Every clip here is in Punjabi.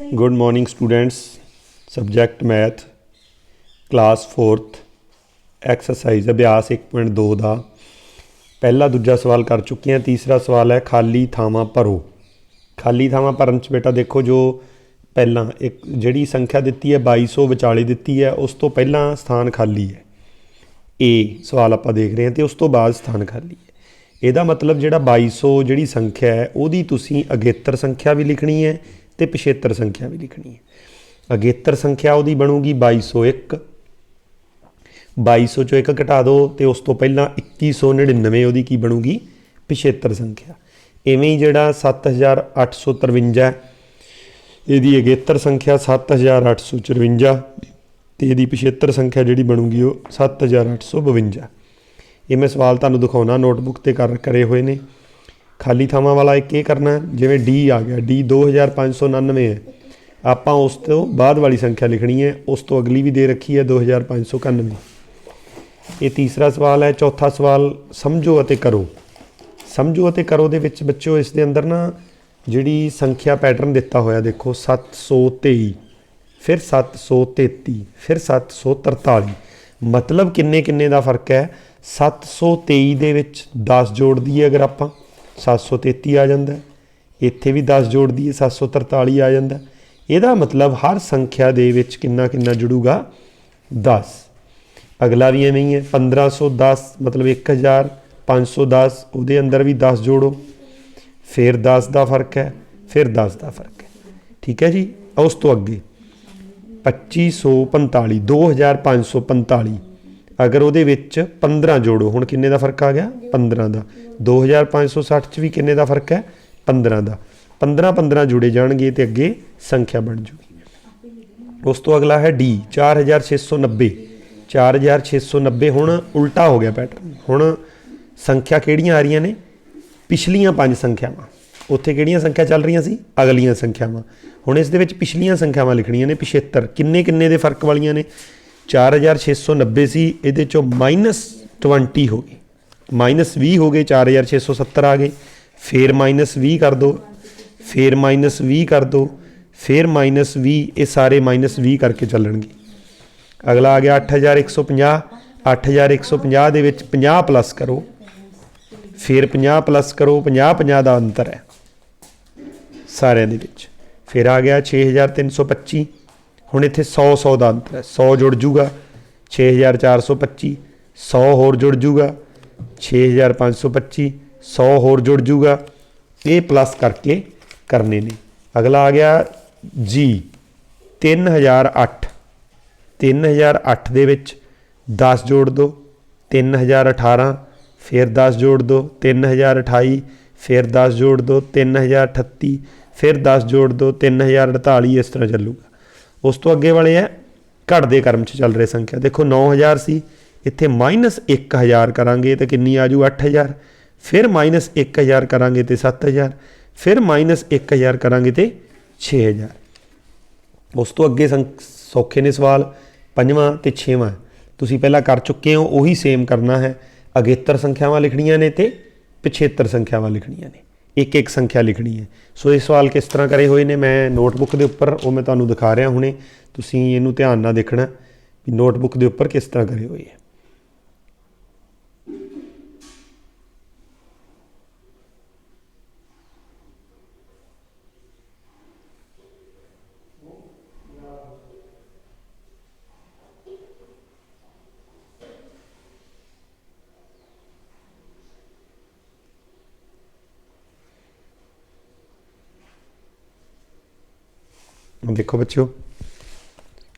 Good morning students subject math class 4th exercise ਅਭਿਆਸ 1.2 ਦਾ ਪਹਿਲਾ ਦੂਜਾ ਸਵਾਲ ਕਰ ਚੁੱਕੇ ਹਾਂ, ਤੀਸਰਾ ਸਵਾਲ ਹੈ, ਖਾਲੀ ਥਾਵਾਂ ਭਰੋ। ਖਾਲੀ ਥਾਵਾਂ ਭਰਨ ਚ ਬੇਟਾ ਦੇਖੋ ਜੋ ਪਹਿਲਾਂ ਇੱਕ ਜਿਹੜੀ ਸੰਖਿਆ ਦਿੱਤੀ ਹੈ 2200 ਵਿਚਾਲੇ ਦਿੱਤੀ ਹੈ, ਉਸ ਤੋਂ ਪਹਿਲਾਂ ਸਥਾਨ ਖਾਲੀ ਹੈ। A ਸਵਾਲ ਆਪਾਂ ਦੇਖ ਰਹੇ ਹਾਂ ਤੇ ਉਸ ਤੋਂ ਬਾਅਦ ਸਥਾਨ ਖਾਲੀ ਹੈ। ਇਹਦਾ ਮਤਲਬ ਜਿਹੜਾ 2200 ਜਿਹੜੀ ਸੰਖਿਆ ਹੈ, ਉਹਦੀ ਤੁਸੀਂ ਅਗੇਤਰ ਸੰਖਿਆ ਵੀ ਲਿਖਣੀ ਹੈ ਤੇ ਪਿਛੇਤਰ ਸੰਖਿਆ ਵੀ ਲਿਖਣੀ ਹੈ। ਅਗੇਤਰ ਸੰਖਿਆ ਉਹਦੀ ਬਣੂਗੀ 2201 2200 ਚੋਂ ਇੱਕ ਘਟਾ ਦਿਓ ਤੇ ਉਸ ਤੋਂ ਪਹਿਲਾਂ 2199 ਉਹਦੀ ਕੀ ਬਣੂਗੀ? ਪਿਛੇਤਰ ਸੰਖਿਆ। ਐਵੇਂ ਹੀ ਜਿਹੜਾ 7853 ਹੈ, ਇਹਦੀ ਅਗੇਤਰ ਸੰਖਿਆ 7854 ਤੇ ਇਹਦੀ ਪਿਛੇਤਰ ਸੰਖਿਆ ਜਿਹੜੀ ਬਣੂਗੀ ਉਹ 7852 ਇਹ ਮੈਂ ਸਵਾਲ ਤੁਹਾਨੂੰ ਦਿਖਾਉਣਾ, ਨੋਟਬੁੱਕ ਤੇ ਕਰ ਕਰੇ ਹੋਏ ਨੇ। ਖਾਲੀ ਥਾਵਾਂ ਵਾਲਾ ਇੱਕ ਇਹ ਕਰਨਾ, ਜਿਵੇਂ D ਆ ਗਿਆ, D 2599 ਹੈ। ਆਪਾਂ ਉਸ ਤੋਂ ਬਾਅਦ ਵਾਲੀ ਸੰਖਿਆ ਲਿਖਣੀ ਹੈ, ਉਸ ਤੋਂ ਅਗਲੀ ਵੀ ਦੇ ਰੱਖੀ ਹੈ 2591 ਇਹ ਤੀਸਰਾ ਸਵਾਲ ਹੈ, ਚੌਥਾ ਸਵਾਲ, ਸਮਝੋ ਅਤੇ ਕਰੋ। ਸਮਝੋ ਅਤੇ ਕਰੋ ਦੇ ਵਿੱਚ ਬੱਚਿਓ, ਇਸ ਦੇ ਅੰਦਰ ਨਾ ਜਿਹੜੀ ਸੰਖਿਆ ਪੈਟਰਨ ਦਿੱਤਾ ਹੋਇਆ, ਦੇਖੋ 723 ਫਿਰ 733 ਫਿਰ 743 ਮਤਲਬ ਕਿੰਨੇ ਕਿੰਨੇ ਦਾ ਫ਼ਰਕ ਹੈ? 723 ਦੇ ਵਿੱਚ 10 ਜੋੜ ਦਈਏ ਅਗਰ ਆਪਾਂ। 733 ਆ ਜਾਂਦਾ ਇੱਥੇ ਵੀ 10 ਜੋੜ ਦਈਏ 743 ਆ ਜਾਂਦਾ ਇਹਦਾ ਮਤਲਬ ਹਰ ਸੰਖਿਆ ਦੇ ਵਿੱਚ ਕਿੰਨਾ ਕਿੰਨਾ ਜੁੜੂਗਾ? 10 ਅਗਲਾ ਵੀ ਐਵੇਂ ਹੀ ਹੈ 1510 ਮਤਲਬ 1510 ਉਹਦੇ ਅੰਦਰ ਵੀ 10 ਜੋੜੋ। ਫਿਰ 10 ਦਾ ਫ਼ਰਕ ਹੈ, ਫਿਰ 10 ਦਾ ਫ਼ਰਕ ਹੈ। ਠੀਕ ਹੈ ਜੀ? ਉਸ ਤੋਂ ਅੱਗੇ। 2545 2545 ਅਗਰ ਉਹਦੇ ਵਿੱਚ 15 ਜੋੜੋ, ਹੁਣ ਕਿੰਨੇ ਦਾ ਫ਼ਰਕ ਆ ਗਿਆ? 15 ਦਾ। 2560 ਚ ਵੀ ਕਿੰਨੇ ਦਾ ਫ਼ਰਕ ਹੈ? 15 ਦਾ। 15 15 ਜੁੜੇ ਜਾਣਗੇ ਤੇ ਅੱਗੇ ਸੰਖਿਆ ਬਣ ਜੂਗੀ। ਉਸ ਤੋਂ ਅਗਲਾ ਹੈ D 4690 4690 ਹੁਣ ਉਲਟਾ ਹੋ ਗਿਆ ਪੈਟਰਨ ਹੁਣ ਸੰਖਿਆ ਕਿਹੜੀਆਂ ਆ ਰਹੀਆਂ ਨੇ? ਪਿਛਲੀਆਂ ਪੰਜ ਸੰਖਿਆਵਾਂ। ਉੱਥੇ ਕਿਹੜੀਆਂ ਸੰਖਿਆ ਚੱਲ ਰਹੀਆਂ ਸੀ? ਅਗਲੀਆਂ ਸੰਖਿਆਵਾਂ। ਹੁਣ ਇਸ ਦੇ ਵਿੱਚ ਪਿਛਲੀਆਂ ਸੰਖਿਆਵਾਂ ਲਿਖਣੀਆਂ ਨੇ 75 ਕਿੰਨੇ ਕਿੰਨੇ ਦੇ ਫ਼ਰਕ ਵਾਲੀਆਂ ਨੇ? 4690 ਸੀ ਇਹਦੇ ਚੋਂ ਮਾਈਨਸ 20 ਹੋ ਗਈ। ਮਾਈਨਸ 20 ਹੋ ਗਏ 4670 ਆ ਗਏ। ਫੇਰ ਮਾਈਨਸ 20 ਕਰ ਦੋ, ਫੇਰ ਮਾਈਨਸ 20 ਕਰ ਦੋ, ਫੇਰ ਮਾਈਨਸ 20 ਇਹ ਸਾਰੇ ਮਾਈਨਸ 20 ਕਰਕੇ ਚੱਲਣਗੇ। ਅਗਲਾ ਆ ਗਿਆ 8150 8150 ਦੇ ਵਿੱਚ 50 ਪਲੱਸ ਕਰੋ। ਫਿਰ 50 ਪਲੱਸ ਕਰੋ 50 50 ਦਾ ਅੰਤਰ ਹੈ। ਸਾਰਿਆਂ ਦੇ ਵਿੱਚ। ਫਿਰ ਆ ਗਿਆ 6325 ਹੁਣ ਇੱਥੇ 100 100 ਦਾ ਅੰਤਰ ਹੈ। 100 ਜੁੜ ਜੂਗਾ 6425 100 ਹੋਰ ਜੁੜ ਜੂਗਾ 6525 100 ਹੋਰ ਜੁੜ ਜੂਗਾ। ਇਹ ਪਲੱਸ ਕਰਕੇ ਕਰਨੇ ਨੇ। ਅਗਲਾ ਆ ਗਿਆ ਜੀ 3008 3008 ਦੇ ਵਿੱਚ 10 ਜੋੜ ਦਿਓ 3018 ਫਿਰ 10 ਜੋੜ ਦਿਓ 3028 ਫਿਰ 10 ਜੋੜ ਦਿਓ 3038 ਫਿਰ 10 ਜੋੜ ਦਿਓ 3048 ਇਸ ਤਰ੍ਹਾਂ ਚੱਲੂਗਾ। ਉਸ ਤੋਂ ਅੱਗੇ ਵਾਲੇ ਹੈ ਘਟਦੇ ਕਰਮ ਚ ਚੱਲ ਰਹੇ ਸੰਖਿਆ। ਦੇਖੋ 9000 ਸੀ, ਇੱਥੇ ਮਾਈਨਸ 1000 ਕਰਾਂਗੇ ਤਾਂ ਕਿੰਨੀ ਆ ਜੂ? 8000 ਫਿਰ ਮਾਈਨਸ 1000 ਕਰਾਂਗੇ ਤੇ 7000 ਫਿਰ ਮਾਈਨਸ 1000 ਕਰਾਂਗੇ ਤੇ 6000 ਉਸ ਤੋਂ ਅੱਗੇ ਸੰਖ- ਸੌਖੇ ਨੇ ਸਵਾਲ। ਪੰਜਵਾਂ ਤੇ ਛੇਵਾਂ। ਤੁਸੀਂ ਪਹਿਲਾਂ ਕਰ ਚੁੱਕੇ ਹੋ, ਉਹੀ ਸੇਮ ਕਰਨਾ ਹੈ। ਅਗੇਤਰ ਸੰਖਿਆਵਾਂ ਲਿਖਣੀਆਂ ਨੇ ਤੇ ਪਿਛੇਤਰ ਸੰਖਿਆਵਾਂ ਲਿਖਣੀਆਂ ਨੇ। ਇੱਕ ਇੱਕ ਸੰਖਿਆ ਲਿਖਣੀ ਹੈ। ਸੋ ਇਹ ਸਵਾਲ ਕਿਸ ਤਰ੍ਹਾਂ ਕਰੇ ਹੋਏ ਨੇ? ਮੈਂ ਨੋਟਬੁੱਕ ਦੇ ਉੱਪਰ ਉਹ ਮੈਂ ਤੁਹਾਨੂੰ ਦਿਖਾ ਰਿਹਾ ਹੁਣੇ। ਤੁਸੀਂ ਇਹਨੂੰ ਧਿਆਨ ਨਾਲ ਦੇਖਣਾ ਵੀ ਨੋਟਬੁੱਕ ਦੇ ਉੱਪਰ ਕਿਸ ਤਰ੍ਹਾਂ ਕਰੇ ਹੋਏ ਹੈ। ਹੁਣ ਦੇਖੋ ਬੱਚਿਓ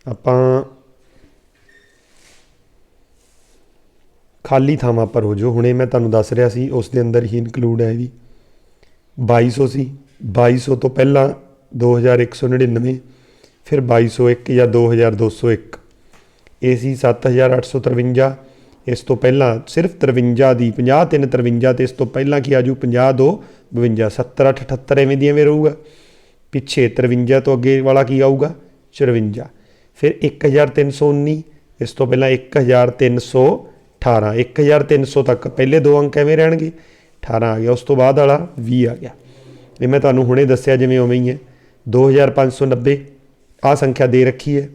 ਆਪਾਂ ਖਾਲੀ ਥਾਵਾਂ ਪਰ ਹੋ ਜੋ ਹੁਣੇ ਮੈਂ ਤੁਹਾਨੂੰ ਦੱਸ ਰਿਹਾ ਸੀ ਉਸ ਦੇ ਅੰਦਰ ਹੀ ਇਨਕਲੂਡ ਹੈ ਇਹ ਵੀ 2200 ਸੀ 2200 ਤੋਂ ਪਹਿਲਾਂ 2199 ਫਿਰ 2201 ਜਾਂ 2201 ਇਹ ਸੀ 7853 ਇਸ ਤੋਂ ਪਹਿਲਾਂ ਸਿਰਫ 53 ਦੀ 50 3 53 ਤੇ ਇਸ ਤੋਂ ਪਹਿਲਾਂ ਕੀ ਆਜੂ 50 2 52 70 8 78 ਐਵੇਂ ਦੀ ਐਵੇਂ ਰਹੂਗਾ ਪਿੱਛੇ 53 ਤੋਂ ਅੱਗੇ ਵਾਲਾ ਕੀ ਆਊਗਾ? 54 ਫਿਰ 1319 ਇਸ ਤੋਂ ਪਹਿਲਾਂ 1318 1300 ਤੱਕ ਪਹਿਲੇ ਦੋ ਅੰਕ ਐਵੇਂ ਰਹਿਣਗੇ। 18 ਆ ਗਿਆ, ਉਸ ਤੋਂ ਬਾਅਦ ਵਾਲਾ 20 ਆ ਗਿਆ। ਇਹ ਮੈਂ ਤੁਹਾਨੂੰ ਹੁਣੇ ਦੱਸਿਆ ਜਿਵੇਂ ਉਵੇਂ ਹੀ ਹੈ। 2590 ਆ ਸੰਖਿਆ ਦੇ ਰੱਖੀ ਹੈ।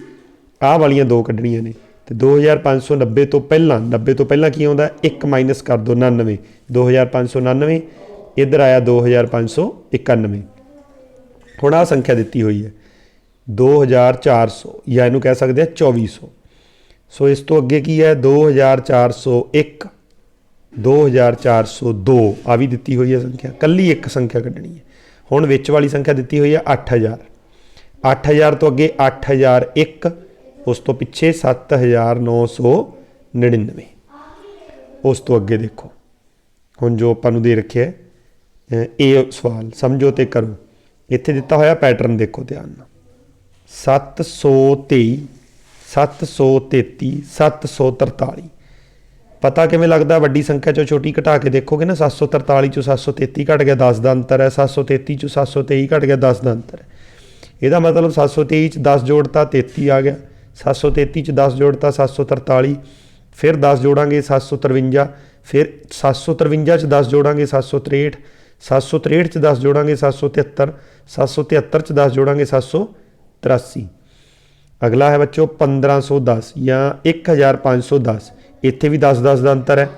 ਆਹ ਵਾਲੀਆਂ ਦੋ ਕੱਢਣੀਆਂ ਨੇ। ਤੇ 2590 ਤੋਂ ਪਹਿਲਾਂ 90 ਤੋਂ ਪਹਿਲਾਂ ਕੀ ਆਉਂਦਾ? 1 ਮਾਈਨਸ ਕਰ ਦੋ 99 2599 ਇੱਧਰ ਆਇਆ 2591 ਹੁਣ ਆ ਸੰਖਿਆ ਦਿੱਤੀ ਹੋਈ ਹੈ। 2400 ਜਾਂ ਇਹਨੂੰ ਕਹਿ ਸਕਦੇ ਆ 2400 ਸੋ। ਇਸ ਤੋਂ ਅੱਗੇ ਕੀ ਹੈ? 2401 2402 ਆ ਵੀ ਦਿੱਤੀ ਹੋਈ ਹੈ ਸੰਖਿਆ। ਕੱਲੀ ਇੱਕ ਸੰਖਿਆ ਕੱਢਣੀ ਹੈ। ਹੁਣ ਵਿੱਚ ਵਾਲੀ ਸੰਖਿਆ ਦਿੱਤੀ ਹੋਈ ਹੈ 8000 8000 ਤੋਂ ਅੱਗੇ 8001 ਉਸ ਤੋਂ ਪਿੱਛੇ 7999 ਉਸ ਤੋਂ ਅੱਗੇ ਦੇਖੋ। ਹੁਣ ਜੋ ਆਪਾਂ ਨੂੰ ਦੇ ਰੱਖਿਆ ਇਹ ਸਵਾਲ ਸਮਝੋ ਤੇ ਕਰੋ। ਇੱਥੇ ਦਿੱਤਾ ਹੋਇਆ ਪੈਟਰਨ ਦੇਖੋ ਧਿਆਨ ਨਾਲ 723 733 743 ਪਤਾ ਕਿਵੇਂ ਲੱਗਦਾ ਵੱਡੀ ਸੰਖਿਆ ਚੋਂ ਛੋਟੀ ਘਟਾ ਕੇ ਦੇਖੋਗੇ ਨਾ 743 ਚੋਂ 733 ਘਟ ਗਿਆ 10 ਦਾ ਅੰਤਰ ਹੈ 733 ਚੋਂ 723 ਘਟ ਗਿਆ 10 ਦਾ ਅੰਤਰ ਹੈ ਇਹਦਾ ਮਤਲਬ 723 ਚ 10 ਜੋੜਤਾ 33 ਆ ਗਿਆ 733 ਚ 10 ਜੋੜਤਾ 743 ਫਿਰ 10 ਜੋੜਾਂਗੇ 753 ਫਿਰ 753 ਚ 10 ਜੋੜਾਂਗੇ 763 763 ਚ 10 ਜੋੜਾਂਗੇ 773 773 ਚ 10 ਜੋੜਾਂਗੇ 783 ਅਗਲਾ ਹੈ ਬੱਚੋ 1510 ਜਾਂ 1510 ਇੱਥੇ ਵੀ 10 10 ਦਾ ਅੰਤਰ ਹੈ।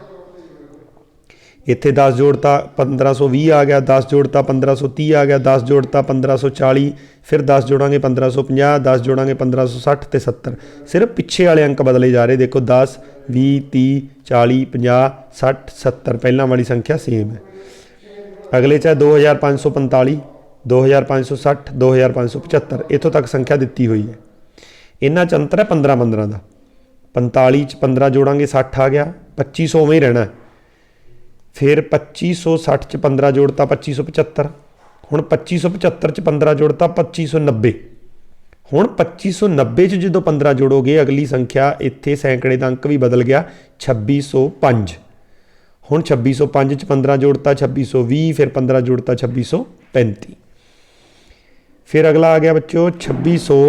ਇੱਥੇ 10 ਜੋੜਤਾ 1520 ਆ ਗਿਆ 10 ਜੋੜਤਾ 1530 ਆ ਗਿਆ 10 ਜੋੜਤਾ 1540 ਫਿਰ 10 ਜੋੜਾਂਗੇ 1550 10 ਜੋੜਾਂਗੇ 1560 ਤੇ 70 ਸਿਰਫ ਪਿੱਛੇ ਵਾਲੇ ਅੰਕ ਬਦਲੇ ਜਾ ਰਹੇ, ਦੇਖੋ 10 20 30 40 50 60 70 ਪਹਿਲਾਂ ਵਾਲੀ ਸੰਖਿਆ ਸੇਮ ਹੈ। ਅਗਲੇ ਚ ਹੈ 2545 2560 2575 ਇੱਥੋਂ ਤੱਕ ਸੰਖਿਆ ਦਿੱਤੀ ਹੋਈ ਹੈ। ਇਹਨਾਂ ਚ ਅੰਤਰ ਹੈ 15 15 ਦਾ। 45 ਚ 15 ਜੋੜਾਂਗੇ 60 ਆ ਗਿਆ। 2500 ਉਵੇਂ ਹੀ ਰਹਿਣਾ। ਹੈ। ਫਿਰ 2560 ਚ 15 ਜੋੜਤਾ 2575 ਹੁਣ 2575 ਚ 15 ਜੋੜਤਾ 2590 ਹੁਣ 2590 ਚ ਜਦੋਂ 15 ਜੋੜੋਗੇ, ਅਗਲੀ ਸੰਖਿਆ ਇੱਥੇ ਸੈਂਕੜੇ ਦਾ ਅੰਕ ਵੀ ਬਦਲ ਗਿਆ 2605 ਹੁਣ 2605 ਚ 15 ਜੋੜਤਾ 2620 ਫਿਰ 15 ਜੋੜਤਾ 2635 ਫਿਰ ਅਗਲਾ ਆ ਗਿਆ ਬੱਚੋ 2600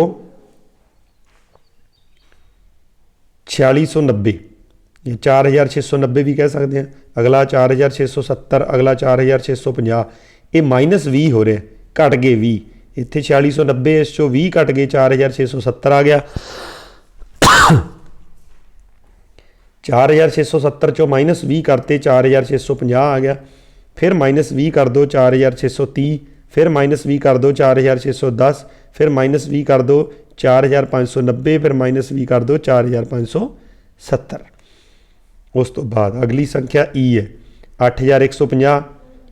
4690 ਇਹ 4690 ਵੀ ਕਹਿ ਸਕਦੇ ਆ ਅਗਲਾ 4670 ਅਗਲਾ 4650 ਇਹ ਮਾਈਨਸ 20 ਹੋ ਰਿਹਾ, ਘਟ ਗਏ 20 ਇੱਥੇ 4690 ਇਸ ਚੋਂ 20 ਘਟ ਗਏ 4670 ਆ ਗਿਆ। 4670 ਚੋਂ ਮਾਈਨਸ 20 ਕਰਤੇ 4650 ਆ ਗਿਆ। ਫਿਰ ਮਾਈਨਸ 20 ਕਰ ਦੋ 4630 ਫਿਰ ਮਾਈਨਸ 20 ਕਰ ਦੋ 4610 ਫਿਰ ਮਾਈਨਸ 20 ਕਰ ਦੋ 4590 ਫਿਰ ਮਾਈਨਸ 20 ਕਰ ਦੋ 4570 ਉਸ ਤੋਂ ਬਾਅਦ ਅਗਲੀ ਸੰਖਿਆ e ਹੈ। 8150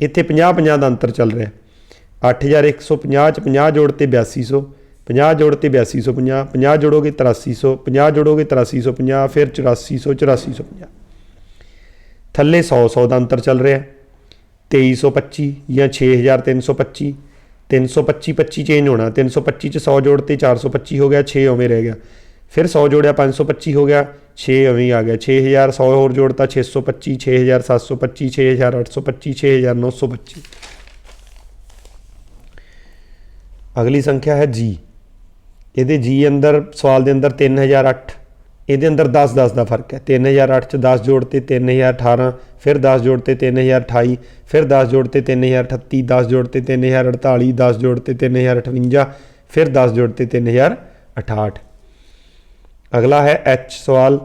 ਇੱਥੇ 50 50 ਦਾ ਅੰਤਰ ਚੱਲ ਰਿਹਾ। 8150 ਚ 50 ਜੋੜ ਤੇ 8200 50 ਜੋੜ ਤੇ 8250 50 ਜੋੜੋਗੇ 8300 50 ਜੋੜੋਗੇ 8350 ਫਿਰ 8400 8450 ਥੱਲੇ 100 100 ਦਾ ਅੰਤਰ ਚੱਲ ਰਿਹਾ 2325 ਜਾਂ 6325 325 25 ਚੇਂਜ ਹੋਣਾ 325 ਚ 100 ਜੋੜ ਤੇ 425 ਹੋ ਗਿਆ 6 ਉਵੇਂ ਰਹਿ ਗਿਆ। ਫਿਰ 100 ਜੋੜਿਆ 525 ਹੋ ਗਿਆ 6 ਉਵੇਂ ਹੀ ਆ ਗਿਆ। 6000 100 ਹੋਰ ਜੋੜਤਾ 625 6725 6825 6925 ਅਗਲੀ ਸੰਖਿਆ ਹੈ ਜੀ ਇਹਦੇ ਜੀ ਅੰਦਰ ਸਵਾਲ ਦੇ ਅੰਦਰ 3008 ਇਹਦੇ ਅੰਦਰ 10 10 ਦਾ ਫ਼ਰਕ ਹੈ। 3008 ਚ 10 ਜੋੜ ਤੇ 3018 ਫਿਰ 10 ਜੋੜ ਤੇ 3028 ਫਿਰ 10 ਜੋੜ ਤੇ 3038 10 ਜੋੜ ਤੇ 3048 10 ਜੋੜ ਤੇ 3058 ਫਿਰ 10 ਜੋੜ ਤੇ 3068 ਅਗਲਾ ਹੈ ਐਚ ਸਵਾਲ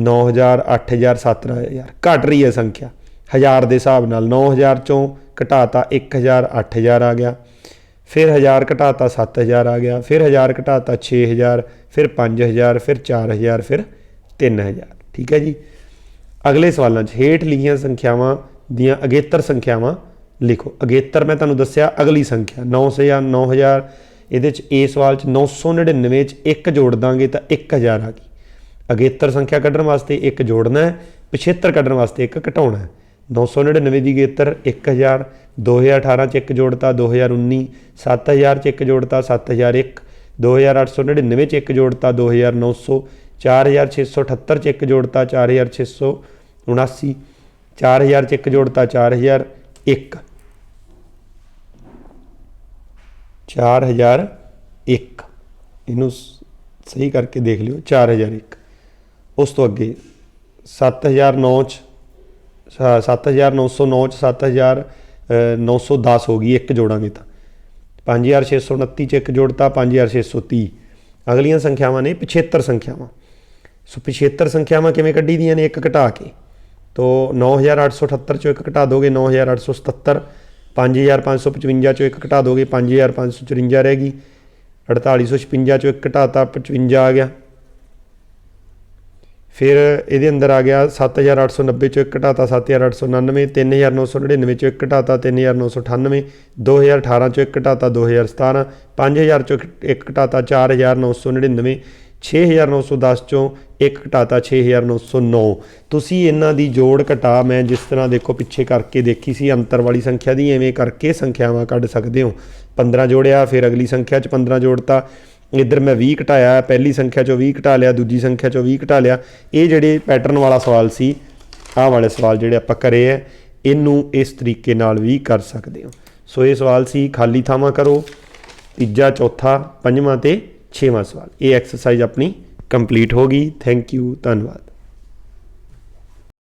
9000 8000 17000 ਘਟ ਰਹੀ ਹੈ ਸੰਖਿਆ। ਹਜ਼ਾਰ ਦੇ ਹਿਸਾਬ ਨਾਲ 9000 ਚੋਂ ਘਟਾਤਾ 1000 8000 ਆ ਗਿਆ। ਫਿਰ 1000 ਘਟਾਤਾ 7000 ਆ ਗਿਆ, ਫਿਰ 1000 ਘਟਾਤਾ 6000 ਫਿਰ 5000 ਫਿਰ 4000 ਫਿਰ 3000 ਠੀਕ ਹੈ ਜੀ? ਅਗਲੇ ਸਵਾਲਾਂ 'ਚ ਹੇਠ ਲਿਖੀਆਂ ਸੰਖਿਆਵਾਂ ਦੀਆਂ ਅਗੇਤਰ ਸੰਖਿਆਵਾਂ ਲਿਖੋ। ਅਗੇਤਰ ਮੈਂ ਤੁਹਾਨੂੰ ਦੱਸਿਆ, ਅਗਲੀ ਸੰਖਿਆ 9000 9000 ਇਹਦੇ 'ਚ ਇਹ ਸਵਾਲ 'ਚ 999 'ਚ 1 ਜੋੜ ਦਾਂਗੇ ਤਾਂ 1000 ਆ ਗਈ। ਅਗੇਤਰ ਸੰਖਿਆ ਕੱਢਣ ਵਾਸਤੇ 1 ਜੋੜਨਾ ਹੈ, ਪਿਛੇਤਰ ਕੱਢਣ ਵਾਸਤੇ 1 ਘਟਾਉਣਾ ਹੈ। 999 ਦੀ ਅਗੇਤਰ 1000 2018 ਚ ਇੱਕ ਜੋੜਤਾ 2019 7000 ਚ ਇੱਕ ਜੋੜਤਾ 7001 2899 ਚ ਇੱਕ ਜੋੜਤਾ 2900 4678 ਚ ਇੱਕ ਜੋੜਤਾ 4679 4000 ਚ ਇੱਕ ਜੋੜਤਾ 4001 4001 ਇਹਨੂੰ ਸ- ਸਹੀ ਕਰਕੇ ਦੇਖ ਲਿਓ 4001 ਉਸ ਤੋਂ ਅੱਗੇ 7009 ਚ 7909 ਚ 7910 ਹੋ ਗਈ ਇੱਕ ਜੋੜਾਂਗੇ ਤਾਂ। 5629 ਚ ਇੱਕ ਜੋੜਤਾ 5630 ਅਗਲੀਆਂ ਸੰਖਿਆਵਾਂ ਨੇ ਪਿਛੇਤਰ ਸੰਖਿਆਵਾਂ। ਸੋ ਪਿਛੇਤਰ ਸੰਖਿਆਵਾਂ ਕਿਵੇਂ ਕੱਢੀ ਦੀਆਂ ਨੇ? ਇੱਕ ਘਟਾ ਕੇ। ਤੋ 9878 ਚੋਂ ਇੱਕ ਘਟਾ ਦੋਗੇ 9877 5555 ਚੋਂ ਇੱਕ ਘਟਾ ਦੋਗੇ 5554 ਰਹਿ ਗਈ। 4856 ਚੋਂ ਇੱਕ ਘਟਾਤਾ 55 ਆ ਗਿਆ। ਫਿਰ ਇਹਦੇ ਅੰਦਰ ਆ ਗਿਆ 7890 ਚੋਂ ਇੱਕ ਘਟਾਤਾ 7899 3999 ਚੋਂ ਇੱਕ ਘਟਾਤਾ 3998 2018 ਚੋਂ ਇੱਕ ਘਟਾਤਾ 2017 5000 ਚੋਂ ਇੱਕ- ਇੱਕ ਘਟਾਤਾ 4999 6910 ਚੋਂ ਇੱਕ ਘਟਾਤਾ 6909 ਤੁਸੀਂ ਇਹਨਾਂ ਦੀ ਜੋੜ ਘਟਾ ਮੈਂ ਜਿਸ ਤਰ੍ਹਾਂ ਦੇਖੋ ਪਿੱਛੇ ਕਰਕੇ ਦੇਖੀ ਸੀ, ਅੰਤਰ ਵਾਲੀ ਸੰਖਿਆ ਦੀ, ਐਵੇਂ ਕਰਕੇ ਸੰਖਿਆਵਾਂ ਕੱਢ ਸਕਦੇ ਹੋ। 15 ਜੋੜਿਆ, ਫਿਰ ਅਗਲੀ ਸੰਖਿਆ 'ਚ 15 ਜੋੜਤਾ। ਇੱਧਰ ਮੈਂ 20 ਘਟਾਇਆ, ਪਹਿਲੀ ਸੰਖਿਆ 'ਚੋਂ 20 ਘਟਾ ਲਿਆ, ਦੂਜੀ ਸੰਖਿਆ 'ਚੋਂ 20 ਘਟਾ ਲਿਆ। ਇਹ ਜਿਹੜੇ ਪੈਟਰਨ ਵਾਲਾ ਸਵਾਲ ਸੀ, ਆਹ ਵਾਲੇ ਸਵਾਲ ਜਿਹੜੇ ਆਪਾਂ ਕਰੇ ਐ ਇਹਨੂੰ ਇਸ ਤਰੀਕੇ ਨਾਲ ਵੀ ਕਰ ਸਕਦੇ ਹੋ। ਸੋ ਇਹ ਸਵਾਲ ਸੀ, ਖਾਲੀ ਥਾਵਾਂ ਕਰੋ। ਤੀਜਾ, ਚੌਥਾ, ਪੰਜਵਾਂ ਤੇ ਛੇਵਾਂ ਸਵਾਲ। ਇਹ ਐਕਸਰਸਾਈਜ਼ ਆਪਣੀ ਕੰਪਲੀਟ ਹੋ ਗਈ। ਥੈਂਕ ਯੂ ਧੰਨਵਾਦ।